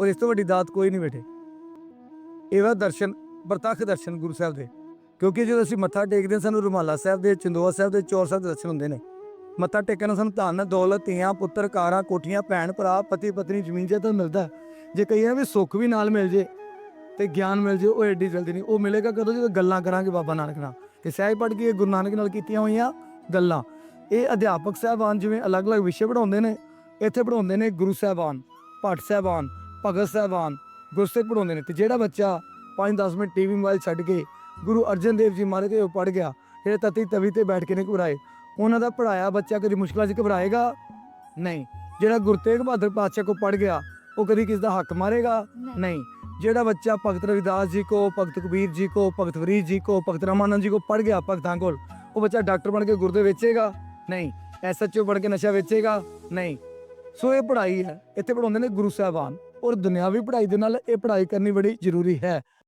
ਔਰ ਇਸ ਤੋਂ ਵੱਡੀ ਦਾਤ ਕੋਈ ਨਹੀਂ ਬੈਠੇ। ਇਹ ਦਰਸ਼ਨ, ਪ੍ਰਤੱਖ ਦਰਸ਼ਨ ਗੁਰੂ ਸਾਹਿਬ ਦੇ। ਕਿਉਂਕਿ ਜਦੋਂ ਅਸੀਂ ਮੱਥਾ ਟੇਕਦੇ ਹਾਂ, ਸਾਨੂੰ ਰੁਮਾਲਾ ਸਾਹਿਬ ਦੇ, ਚੰਦੋਆ ਸਾਹਿਬ ਦੇ, ਚੌਰ ਸਾਹਿਬ ਦੇ ਦਰਸ਼ਨ ਹੁੰਦੇ ਨੇ। ਮੱਥਾ ਟੇਕਣ ਨਾਲ ਸਾਨੂੰ ਧਨ, ਦੌਲਤ, ਧੀਆਂ, ਪੁੱਤਰ, ਕਾਰਾਂ, ਕੋਠੀਆਂ, ਭੈਣ, ਭਰਾ, ਪਤੀ, ਪਤਨੀ, ਜ਼ਮੀਨ ਜੇ ਤਾਂ ਮਿਲਦਾ ਜੇ ਕਹੀਏ ਵੀ ਸੁੱਖ ਵੀ ਨਾਲ ਮਿਲ ਜੇ ਤੇ ਗਿਆਨ ਮਿਲ ਜੇ, ਉਹ ਐਡੀ ਜਲਦੀ ਨਹੀਂ। ਉਹ ਮਿਲੇਗਾ ਕਦੋਂ? ਜਦੋਂ ਗੱਲਾਂ ਕਰਾਂਗੇ ਬਾਬਾ ਨਾਨਕ ਨਾਲ। ਤੇ ਸਹਿਜ ਪੜ੍ਹ ਕੇ ਗੁਰੂ ਨਾਨਕ ਨਾਲ ਕੀਤੀਆਂ ਹੋਈਆਂ ਗੱਲਾਂ। ਇਹ ਅਧਿਆਪਕ ਸਾਹਿਬਾਨ ਜਿਵੇਂ ਅਲੱਗ-ਅਲੱਗ ਵਿਸ਼ੇ ਪੜਾਉਂਦੇ ਨੇ, ਇੱਥੇ ਪੜਾਉਂਦੇ ਨੇ ਗੁਰੂ ਸਾਹਿਬਾਨ ਭੱਟ ਸਾਹਿਬਾਨ ਭਗਤ ਸਾਹਿਬਾਨ ਗੁਰਸਿੱਖ ਪੜਾਉਂਦੇ ਨੇ ਤੇ ਜਿਹੜਾ ਬੱਚਾ 5-10 ਮਿੰਟ ਟੀਵੀ ਮੋਬਾਈਲ ਛੱਡ ਕੇ ਗੁਰੂ ਅਰਜਨ ਦੇਵ ਜੀ ਮਹਾਰਾਜ ਉਹ ਪੜ ਗਿਆ ਜਿਹੜੇ ਤਤੀ ਤਵੀ ਤੇ ਬੈਠ ਕੇ ਨੇ ਘਬਰਾਏ ਉਹਨਾਂ ਦਾ ਪੜਾਇਆ ਬੱਚਾ ਕਦੀ ਮੁਸ਼ਕਲਾਂ 'ਚ ਘਬਰਾਏਗਾ? ਨਹੀਂ। ਜਿਹੜਾ ਗੁਰਤੇਗ ਬਹਾਦਰ ਪਾਤਸ਼ਾਹ ਕੋ ਪੜ ਗਿਆ ਉਹ ਕਦੀ ਕਿਸ ਦਾ ਹੱਕ ਮਾਰੇਗਾ? ਨਹੀਂ। ਜਿਹੜਾ ਬੱਚਾ ਭਗਤ ਰਵਿਦਾਸ ਜੀ ਕੋ ਭਗਤ ਕਬੀਰ ਜੀ ਕੋ ਭਗਤ ਫਰੀਦ ਜੀ ਕੋ ਭਗਤ ਰਾਮਾਨੰਦ ਜੀ ਕੋ ਪੜ ਗਿਆ ਭਗਤਾਂ ਕੋਲ ਉਹ ਬੱਚਾ ਡਾਕਟਰ ਬਣ ਕੇ ਗੁਰਦੇ ਵੇਚੇਗਾ? ਨਹੀਂ। ਐਸਐਚਓ ਬਣ ਕੇ ਨਸ਼ਾ ਵੇਚੇਗਾ? ਨਹੀਂ। ਸੋ ਇਹ ਪੜ੍ਹਾਈ ਹੈ ਇੱਥੇ ਪੜਾਉਂਦੇ ਨੇ ਗੁਰੂ ਸਾਹਿਬਾਨ। ਔਰ ਦੁਨਿਆਵੀ ਪੜ੍ਹਾਈ ਦੇ ਨਾਲ ਇਹ ਪੜ੍ਹਾਈ ਕਰਨੀ ਬੜੀ ਜ਼ਰੂਰੀ ਹੈ।